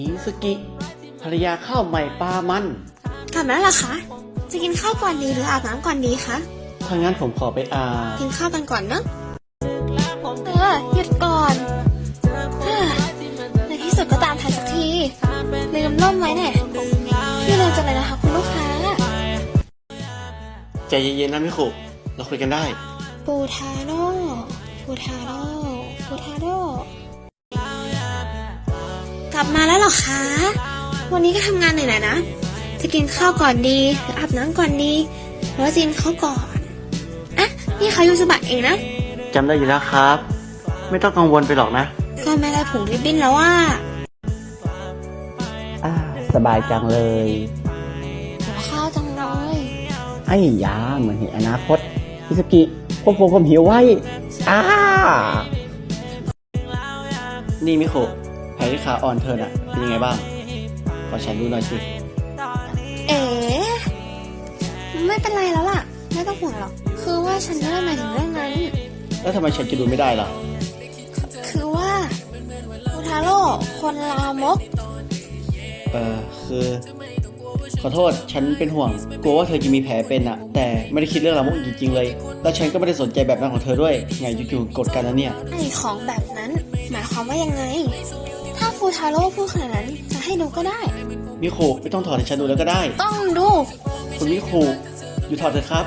มิสกิภรรยาข้าวใหม่ปลามัน กลับมาแล้วเหรอคะ จะกินข้าวก่อนดีหรืออาบน้ำก่อนดีคะ ถ้างั้นผมขอไปอาบกินข้าวกันก่อนเนอะเออหยุดก่อนเฮ้ยในที่สุดก็ตามทันสักทีลืมล่มไว้เนี่ยพี่ลืมจังเลยนะคะคุณลูกค้า ใจเย็นๆนะมิคุเราคุยกันได้ ปูทาโร่ปูทาโร่ปูทาโร่ก ลับมาแล้วเหรอคะ วันนี้ก็ทำงานเหนื่อยๆนะ จะกินข้าวก่อนดี หรืออาบน้ำก่อนดีหรือว่าจะกินข้าวก่อน อะ นี่เขายูสบักเองนะจำได้อยู่แล้วครับ ไม่ต้องกังวลไปหรอกนะ ก็ไม่ได้ผงริบบิ้นแล้วว่าอ่าสบายจังเลยหิวข้าวจังเลยไอ้ยาเหมือนเห็นอนาคตมิสกิควบคุมความหิวไว้อ้านี่มิคุ แผลที่ขาอ่อนเธอน่ะเป็นยังไงบ้างขอฉันดูหน่อยสิ เอ๋ไม่เป็นไรแล้วล่ะ ไม่ต้องห่วงหรอก คือว่าฉันไม่ได้หมายถึงเรื่องนั้น แล้วทำไมฉันจะดูไม่ได้ล่ะ คือว่าอุทาโร่คนลามก เออคือ ขอโทษ ฉันเป็นห่วง กลัวว่าเธอจะมีแผลเป็นอะแต่ไม่ได้คิดเรื่องลามกจริงๆเลย แล้วฉันก็ไม่ได้สนใจแบบนั้นของเธอด้วย ไงอยู่ๆกดกันนะเนี่ย ไอของแบบนั้น หมายความว่ายังไง ถ้าฟูทาโร่พูดขนาดนั้นจะให้ดูก็ได้ มิคุไม่ต้องถอดให้ฉันดูแล้วก็ได้ ต้องดู คุณมิคุอยู่ถอดเถอะครับ